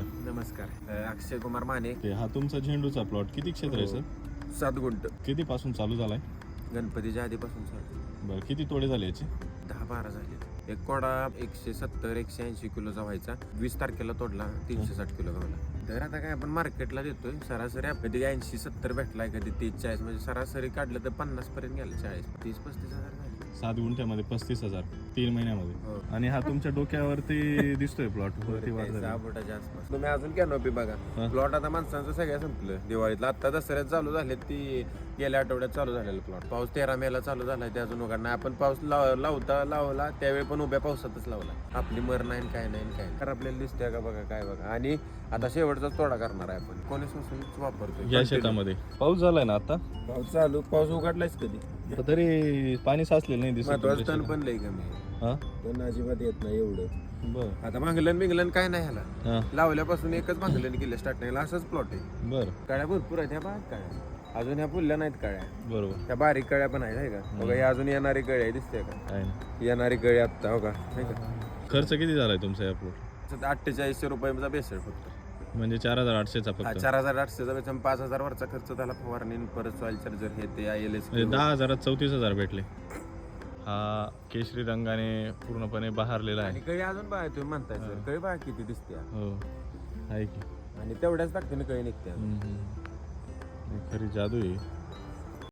नमस्कार. अक्षय कुमार माने. ते हा तुमचा झेंडूचा प्लॉट किती क्षेत्र आहे सर? सात गुंट किती पासून चालू झालाय? गणपतीच्या आधीपासून चालू. बरं किती तोडे झाले याचे? दहा बारा झाले. एक कोडा एकशे सत्तर एकशे ऐंशी किलोचा व्हायचा. वीस तारखेला तोडला तीनशे साठ किलो गावला. तर आता काय आपण मार्केटला देतोय. सरासरी आप- कधी ऐंशी सत्तर भेटलाय कधी तीस चाळीस म्हणजे सरासरी काढलं तर पन्नास पर्यंत गेलं चाळीस तीस पस्तीस हजार झाले. सात गुंठ्यामध्ये पस्तीस हजार तीन महिन्यामध्ये. हो. आणि हा तुमच्या डोक्यावरती दिसतोय प्लॉट वरती वाढ झाली. सहा फुटाच्या आसपास. तुम्ही अजून कॅनोपी बघा. हा. प्लॉट आता माणसांचं सगळ्या संपलं. दिवाळीतला आता दसऱ्यात चालू झाले ती गेल्या आठवड्यात चालू झालेलं प्लॉट पाऊस तेरा मेला चालू झालाय ते अजून उघड नाही. आपण पाऊस लाव- लावता लावला त्यावेळी पण उभ्या पावसातच लावला. आपली मर नाही काय नाही काय नाही. तर आपल्याला दिसतंय का बघा काय बघा. आणि आता शेवटचाच तोडा करणार आहे आपण. कोणी सोसून वापरतोय. या शेतामध्ये. पाऊस झालाय ना आता? पाऊस चालू. पाऊस उघडलायच कधी? तर तरी पाणी साचलेलं नाही दिसत महत्वाचं पण लई कमी आहे. हा? पण अजिबात येत नाही एवढं. बर. आता भांगलन बिंगलन काय नाही ह्याला. हा. लावल्यापासून एकच भांगलन केलं स्टार्टिंगला असंच प्लॉट आहे. बर. कळ्या भरपूर आहेत ह्या बाग कळ्या. अजून ह्या पुल्ल्या नाहीत कळ्या. बरोबर. त्या बारीक कळ्या पण आहेत आहे का? बघा अजून येणारी कळी आहे दिसते का? आहे ना. येणारी कळी आत्ता हो का? का? खर्च किती झालाय तुमचा या प्लॉट अठ्ठेचाळीसशे रुपयाचा बेसळ फक्त. म्हणजे चार हजार आठशेचा हा, फक्त. चार हजार आठशेचा बेसन पाच हजार वरचा खर्च झाला. फवारणी परत सॉइल चार्जर हे ते आय एल एस म्हणजे दहा हजारात चौतीस हजार भेटले. हा केशरी रंगाने पूर्णपणे बहारलेला आणि आहे कळी अजून बघा तुम्ही म्हणताय सर कळी बघा किती दिसते. हो. आहे की. आणि तेवढ्याच ताकदीने कळी निघते. हम्म, हम्म. ही खरी जादू आहे.